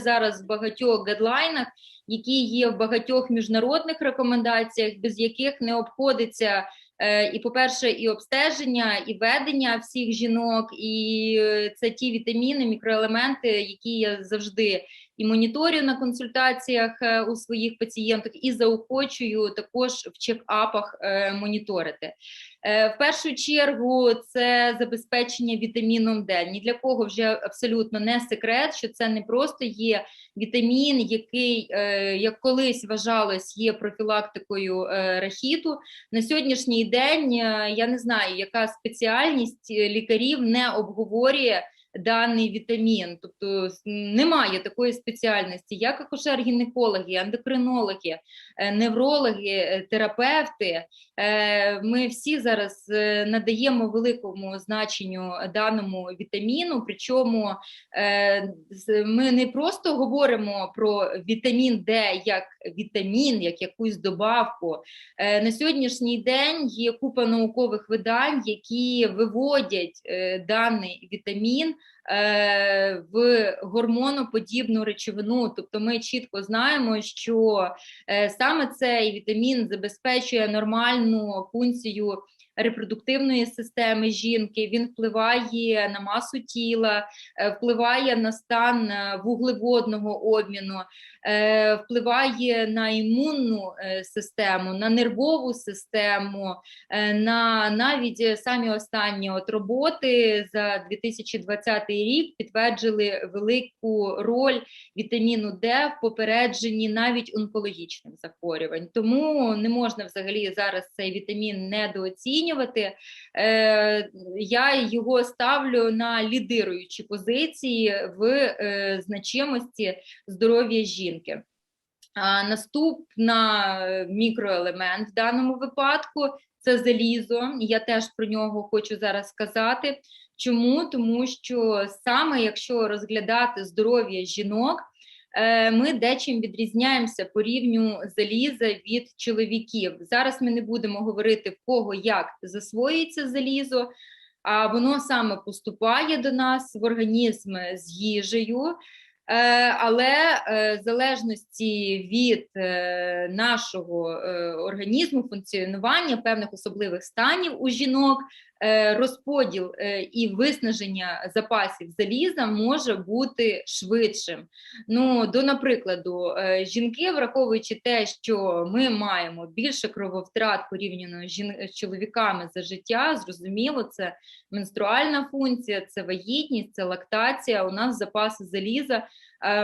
зараз в багатьох гадлайнах, які є в багатьох міжнародних рекомендаціях, без яких не обходиться. е, І, по-перше, і обстеження, і ведення всіх жінок, і е, це ті вітаміни, мікроелементи, які я завжди і моніторю на консультаціях е, у своїх пацієнток, і заохочую також в чек-апах е, моніторити. Е, В першу чергу це забезпечення вітаміном Д. Ні для кого вже абсолютно не секрет, що це не просто є вітамін, який, як колись вважалось, є профілактикою рахіту. На сьогоднішній день я не знаю, яка спеціальність лікарів не обговорює даний вітамін. Тобто немає такої спеціальності, як акушер-гінекологи, ендокринологи, е, неврологи, е, терапевти. Е, Ми всі зараз надаємо великому значенню даному вітаміну. Причому ми не просто говоримо про вітамін Д як вітамін, як якусь добавку. На сьогоднішній день є купа наукових видань, які виводять даний вітамін в гормоноподібну речовину. Тобто ми чітко знаємо, що е, саме цей вітамін забезпечує нормальну функцію репродуктивної системи жінки, він впливає на масу тіла, е, впливає на стан е, вуглеводного обміну, е, впливає на імунну систему, на нервову систему, на навіть самі останні от роботи за 2020 рік підтверджили велику роль вітаміну Д в попередженні навіть онкологічних захворювань. Тому не можна взагалі зараз цей вітамін недооцінювати. Е, я його ставлю на лідируючі позиції в е, значимості здоров'я жінки. А наступна е, мікроелемент в даному випадку це залізо. Я теж про нього хочу зараз сказати. Чому? Тому що саме якщо розглядати здоров'я жінок, ми дечим відрізняємося по рівню заліза від чоловіків. Зараз ми не будемо говорити в кого як засвоюється залізо, а воно саме поступає до нас в організм з їжею. Е, Але е, в залежності від е, нашого організму, функціонування певних особливих станів у жінок, розподіл і виснаження запасів заліза може бути швидшим. Ну, до наприкладу, жінки, враховуючи те, що ми маємо більше крововтрат порівняно з чоловіками за життя, зрозуміло, це менструальна функція, це вагітність, це лактація. У нас запаси заліза um,